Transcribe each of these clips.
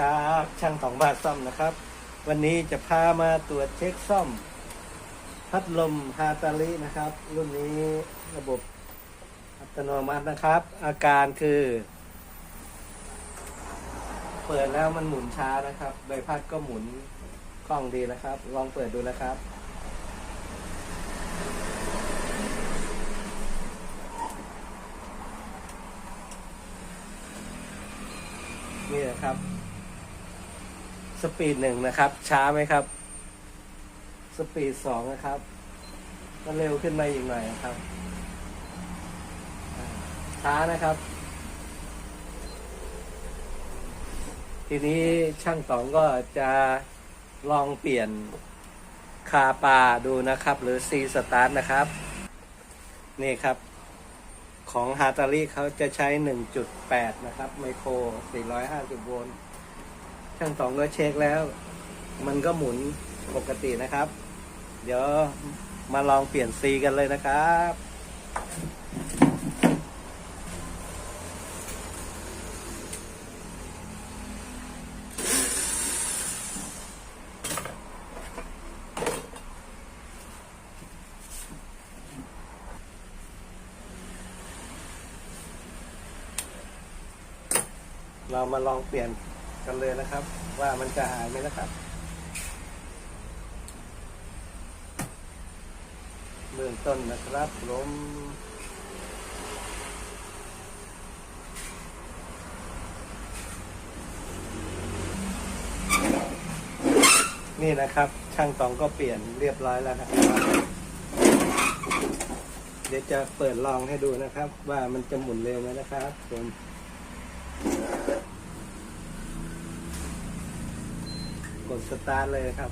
ครับ ช่างสองบาทซ่อมนะครับ วันนี้จะพามาตรวจเช็คซ่อม พัดลมฮาตาลินะครับ รุ่นนี้ระบบอัตโนมัตินะครับ อาการคือ เปิดแล้วมันหมุนช้านะครับ ใบพัดก็หมุนคล่องดีนะครับ ลองเปิดดูนะครับนี่นะครับ สปีดหนึ่งนะครับ ช้าไหมครับ สปีดสองนะครับ ก็เร็วขึ้นมาอีกหน่อยนะครับ ช้านะครับ ทีนี้ช่างตองก็จะลองเปลี่ยนคาปาดูนะครับ หรือซีสตาร์ทนะครับ นี่ครับ ของฮาตาลีเขาจะใช้ 1.8 นะครับ ไมโคร 450 โวลต์ ช่างตองก็เช็คแล้ว มันก็หมุนปกตินะครับ เดี๋ยวมาลองเปลี่ยนซีกันเลยนะครับเรามาลองเปลี่ยน กันเลยนะครับ ว่ามันจะหายไหมนะครับเบื้องต้นนะครับลมนี่นะครับ ช่างตองก็เปลี่ยนเรียบร้อยแล้วนะครับเดี๋ยวจะเปิดลองให้ดูนะครับ ว่ามันจะหมุนเร็วไหมนะครับผม กด สตาร์ทเลยครับ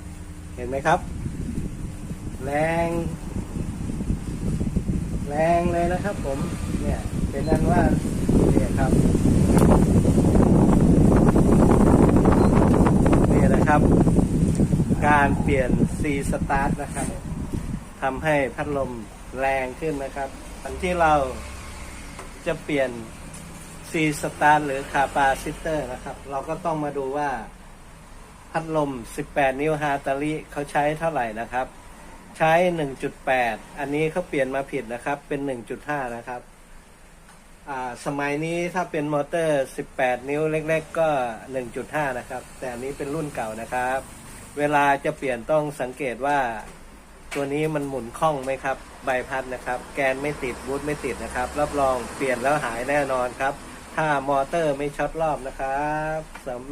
เห็นไหมครับ แรง แรงเลยนะครับผมเนี่ยเป็นนั้นว่าเนี่ยครับนี่นะครับ การเปลี่ยนซีสตาร์ทนะครับทำให้พัดลมแรงขึ้นนะครับอันที่เราจะเปลี่ยนซีสตาร์ทหรือคาปาซิเตอร์นะครับ เราก็ต้องมาดูว่า พัดลม 18 นิ้วฮาตาลิเขาใช้เท่าไหร่นะครับ ใช้ 1.8 อันนี้เขาเปลี่ยนมาผิดนะครับ เป็น 1.5 นะครับอ่าสมัยนี้ถ้าเป็นมอเตอร์ 18 นิ้วเล็ก ๆ ก็ 1.5 นะครับ แต่อันนี้เป็นรุ่นเก่านะครับ เวลาจะเปลี่ยนต้องสังเกตว่าตัวนี้มันหมุนคล่องไหมครับ ใบพัดนะครับ แกนไม่ติดบูทไม่ติดนะครับ รับรองเปลี่ยนแล้วหายแน่นอนครับ ถ้ามอเตอร์ไม่ช็อตรอบนะครับสำหรับ